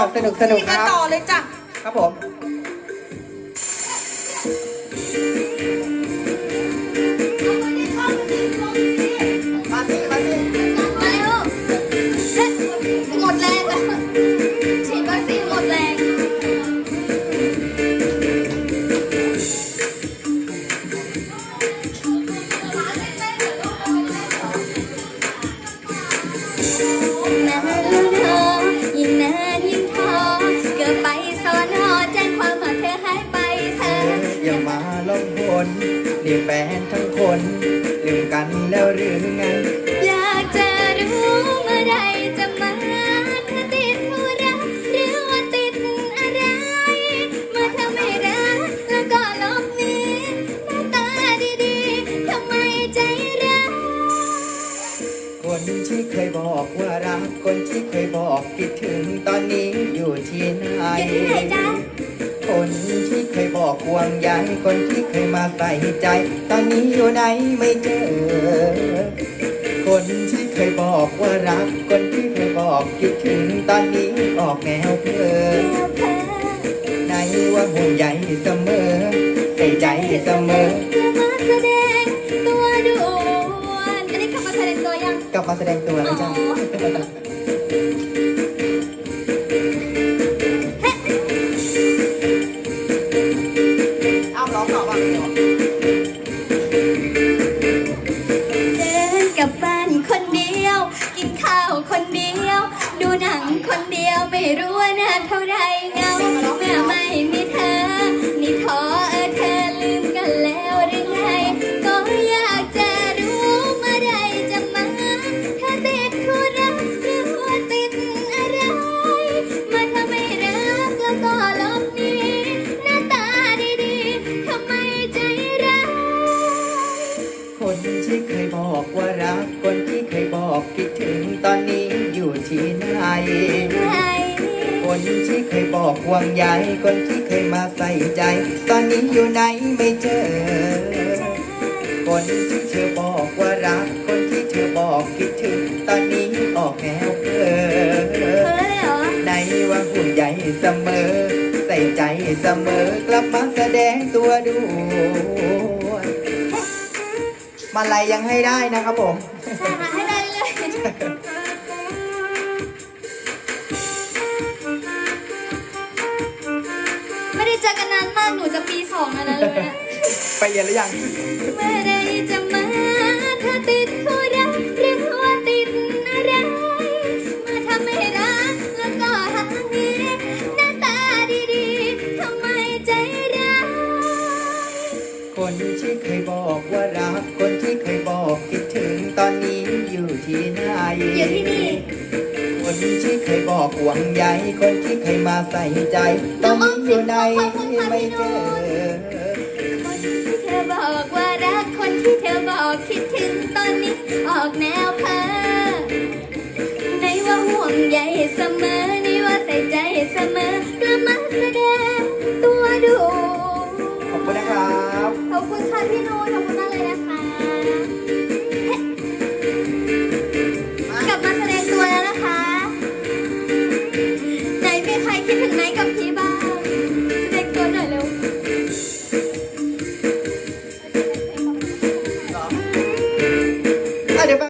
แบบสนุกสนุกกันะนครับต่อเลยจ้ะ ครับผม มาสิมาสิมาเร็วเฮ้ยหมดแรงแล้วฉีดวัคซีนหมดแรงนา ย่ามาลงพลนี่แฟนทั้งคนลืมกันแล้วหรือไงอยากจะรู้เมื่อไร บอกว่ารักคนที่เคยบอกคิดถึงตอนนี้อยู่ที่ไหนอยู่ที่ไหนจ๊ะคนที่เคยบอกห่วงใยคนที่เคยมาใส่ใจ ตอนนี้อยู่ไหนไม่เจอ คนที่เคยบอกว่ารัก คนที่เคยบอกคิดถึงตอนนี้ออกแนวเพลินแล้วเธอในว่าห่วงใยเสมอ ใส่ใจเสมอ กลับมาแสดงตัวแล้วจ้ะเอาร้องต่อบ้างเดี๋ยว ถึงตอนนี้อยู่ที่ไหนคนที่เคยบอกห่วงใยคนที่เคยมาใส่ใจ ตอนนี้อยู่ไหนไม่เจอ คนที่เธอบอกว่ารัก คนที่เธอบอกคิดถึง ตอนนี้ออกแนวเพลิเอนอเลยเหรอในว่าห่วงใยเสมอ ใส่ใจเสมอกลับมาแสดงตัวด้วยมาลายยังให้ได้นะครับผมใช่ ได้เลยไม่ได้เจอกันนานมาก หนูจะปีสองแล้วนะเลยนะไปเรียนหรือยัง เมื่อไรจะมาเธอติดธุระหรือว่าติดอะไรเมื่อทำไม่รักแล้วก็หักหนีหน้าตาดีๆทำไมใจร้าย คนที่เคยบอกว่ารัก อยู่ที่ไหนอยู่ที่นี่ คนที่เคยบอกห่วงใยคนที่เคยมาใส่ใจตอนนี้อยู่ไหนไม่เจอ คนที่เธอบอกว่ารัก คนที่เธอบอกคิดถึงตอนนี้ออกแนวเพ้อในว่าห่วงใยเสมอในว่าใส่ใจเสมอ